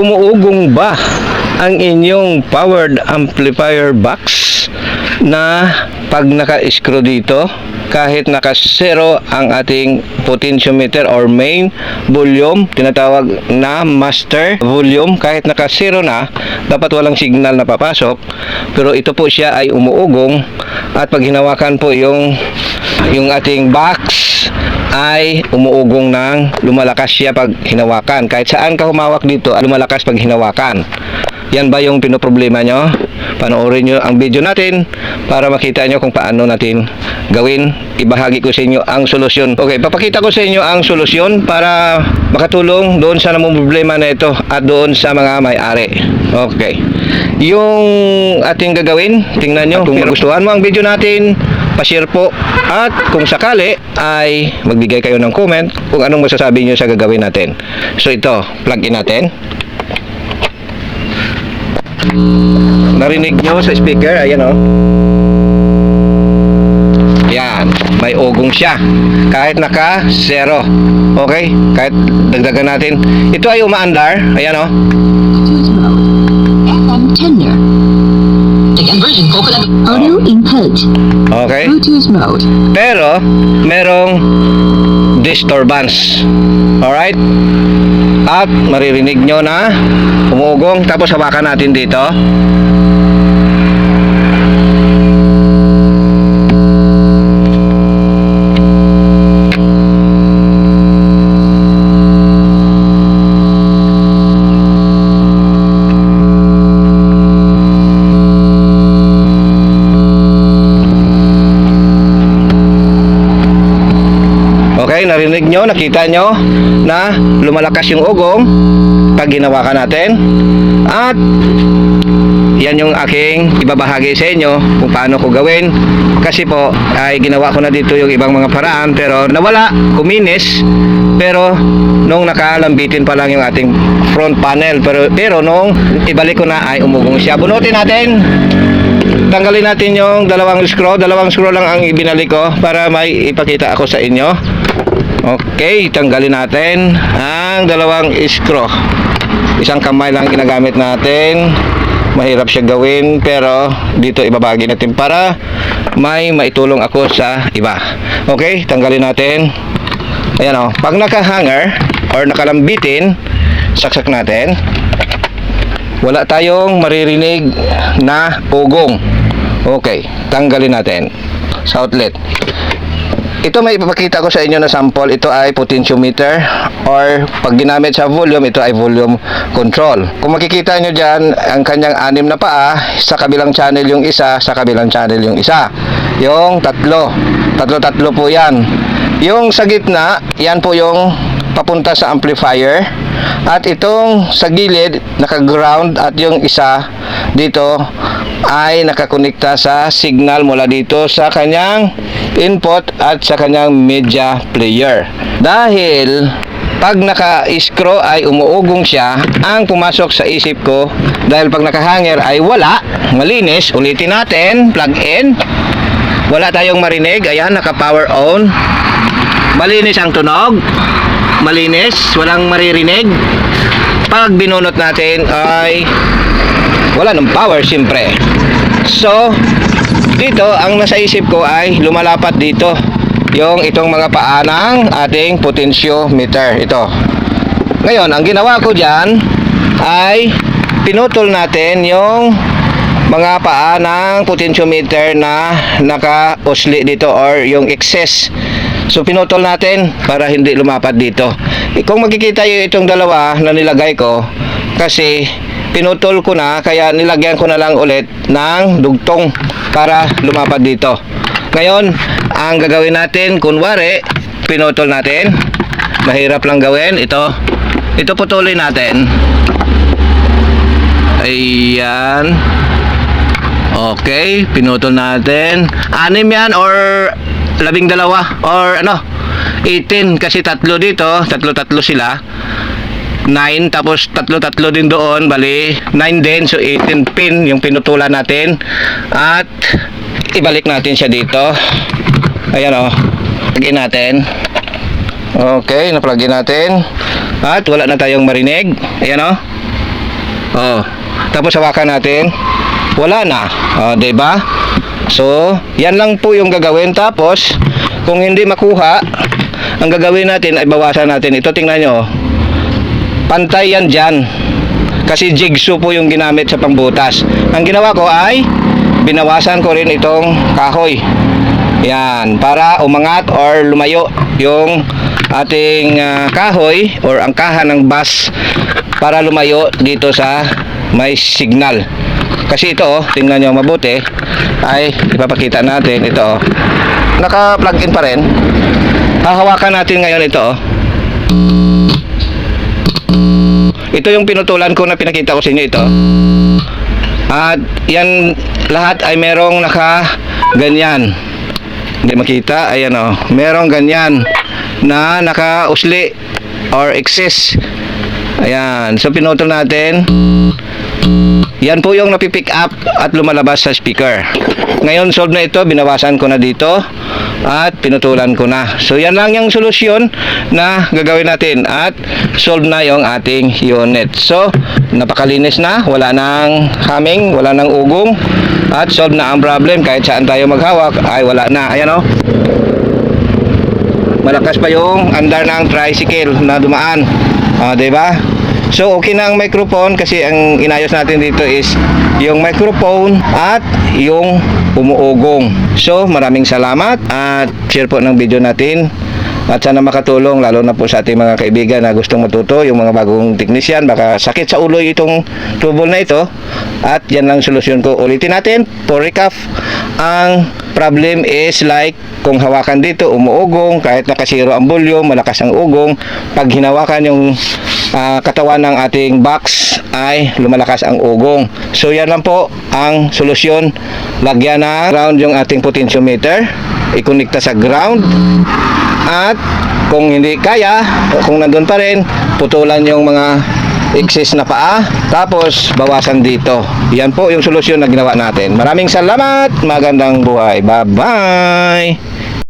umuugong ba ang inyong powered amplifier box na pag naka-screw dito kahit naka-zero ang ating potentiometer or main volume, tinatawag na master volume, kahit naka-zero na, dapat walang signal na papasok. Pero ito po siya ay umuugong at pag hinawakan po yung yung ating box ay umuugong ng lumalakas siya pag hinawakan. Kahit saan ka humawak dito, lumalakas pag hinawakan. Yan ba yung pinoproblema nyo? Panoorin nyo ang video natin para makita nyo kung paano natin gawin. Ibahagi ko sa inyo ang solusyon. Okay, papakita ko sa inyo ang solusyon para makatulong doon sa namang problema na ito at doon sa mga may-ari. Okay. Yung ating gagawin, tingnan nyo. Kung gustuhan mo ang video natin, pa-share po. At kung sakali ay magbigay kayo ng comment kung anong masasabi nyo sa gagawin natin. So ito, plug in natin. Narinig nyo sa speaker, ayan o. Yan, may ugong siya. Kahit naka zero. Okay? Kahit dagdagan natin. Ito ay umaandar. Ayan o. Mode. FM tenure. The version coconut. Audio input. Okay? Bluetooth mode. Pero, merong disturbance. Alright? At maririnig nyo na umugong. Tapos hawakan natin dito. Okay, narinig nyo, nakita nyo na lumalakas yung ugong pag ginawa ka natin. At yan yung aking ibabahagi sa inyo kung paano ko gawin. Kasi po, ay ginawa ko na dito yung ibang mga paraan pero nawala, kuminis. Pero nung nakalambitin pa lang yung ating front panel. Pero, pero nung ibalik ko na ay umugong siya. Bunutin natin tanggalin natin yung dalawang screw. Dalawang screw lang ang ibinalik ko para may ipakita ako sa inyo. Okay, tanggalin natin ang dalawang screw. Isang kamay lang ginagamit natin. Mahirap siya gawin pero dito ibabagi natin para may maitulong ako sa iba. Okay, tanggalin natin. Ayan o. Pag naka-hanger or nakalambitin, saksak natin wala tayong maririnig na ugong. Okay, tanggalin natin sa outlet. Ito may ipapakita ko sa inyo na sample. Ito ay potentiometer or pag ginamit sa volume, ito ay volume control. Kung makikita nyo dyan, ang kanyang anim na paa, sa kabilang channel yung isa, sa kabilang channel yung isa. Yung tatlo. Tatlo-tatlo po yan. Yung sa gitna, yan po yung papunta sa amplifier. At itong sa gilid, naka-ground at yung isa dito ay nakakonekta sa signal mula dito sa kanyang input at sa kanyang media player. Dahil pag naka-screw ay umuugong siya, ang pumasok sa isip ko dahil pag nakahanger ay wala, malinis, ulitin natin, plug in. Wala tayong marinig, ayan, naka-power on. Malinis ang tunog malinis, walang maririnig. Pag binunot natin ay wala ng power siyempre. So, dito ang nasa isip ko ay lumalapat dito yung itong mga paa ng ating potentiometer. Ito. Ngayon, ang ginawa ko dyan ay pinutol natin yung mga paa ng potentiometer na naka-usli dito or yung excess So pinutol natin para hindi lumapat dito. Eh, Kung makikita yung itong dalawa na nilagay ko, kasi pinutol ko na kaya nilagyan ko na lang ulit ng dugtong para lumapat dito. Ngayon, ang gagawin natin, kunwari, pinutol natin. Mahirap lang gawin. Ito. Ito putulin natin. Ayan. Okay, pinutol natin. Anim yan or labing dalawa or ano 18 kasi tatlo dito tatlo-tatlo sila 9 tapos tatlo-tatlo din doon bali 9 din so 18 pin yung pinutulan natin at ibalik natin siya dito ayan o plug natin okay na-plug in natin at wala na tayong marinig ayan o Oh. Tapos hawakan natin. Wala na. Oh, 'di ba? So, yan lang po yung gagawin. Tapos, kung hindi makuha, ang gagawin natin ay bawasan natin. Ito tingnan nyo. Pantay yan dyan. Kasi jigsaw po yung ginamit sa pambutas. Ang ginawa ko ay binawasan ko rin itong kahoy. Yan, para umangat or lumayo yung ating ah, kahoy or angkahan ng bus para lumayo dito sa may signal. Kasi ito, oh, tingnan nyo mabuti, ay ipapakita natin ito. oh. Naka-plug in pa rin. Hahawakan natin ngayon ito. oh. Ito yung pinutulan ko na pinakita ko sa inyo ito. At yan lahat ay merong naka ganyan. Hindi makita, ayan oh. Merong ganyan na naka-usli or excess. Ayan, so pinutol natin. Yan po yung napipick up at lumalabas sa speaker. Ngayon solve na ito, binawasan ko na dito at pinutulan ko na. So yan lang yung solusyon na gagawin natin at solve na yung ating unit. So napakalinis na, wala nang humming, wala nang ugong at solve na ang problem kahit saan tayo maghawak ay wala na. Ayan o. Malakas pa yung andar ng tricycle na dumaan. Ah, 'di ba? So okay na ang microphone kasi ang inayos natin dito is yung microphone at yung umuugong. So maraming salamat at share po ng video natin. At sana makatulong lalo na po sa ating mga kaibigan na gustong matuto, yung mga bagong technician, baka sakit sa ulo itong trouble na ito. At yan lang solusyon ko. Ulitin natin, for recap, ang problem is like kung hawakan dito, umuugong, kahit nakasiro ang volume, malakas ang ugong, pag hinawakan yung ah, katawan ng ating box ay lumalakas ang ugong. So yan lang po ang solusyon. Lagyan na ground yung ating potentiometer, ikonekta sa ground at kung hindi kaya, kung nandun pa rin, putulan yung mga excess na paa, tapos bawasan dito. Yan po yung solusyon na ginawa natin. Maraming salamat, magandang buhay. Bye-bye!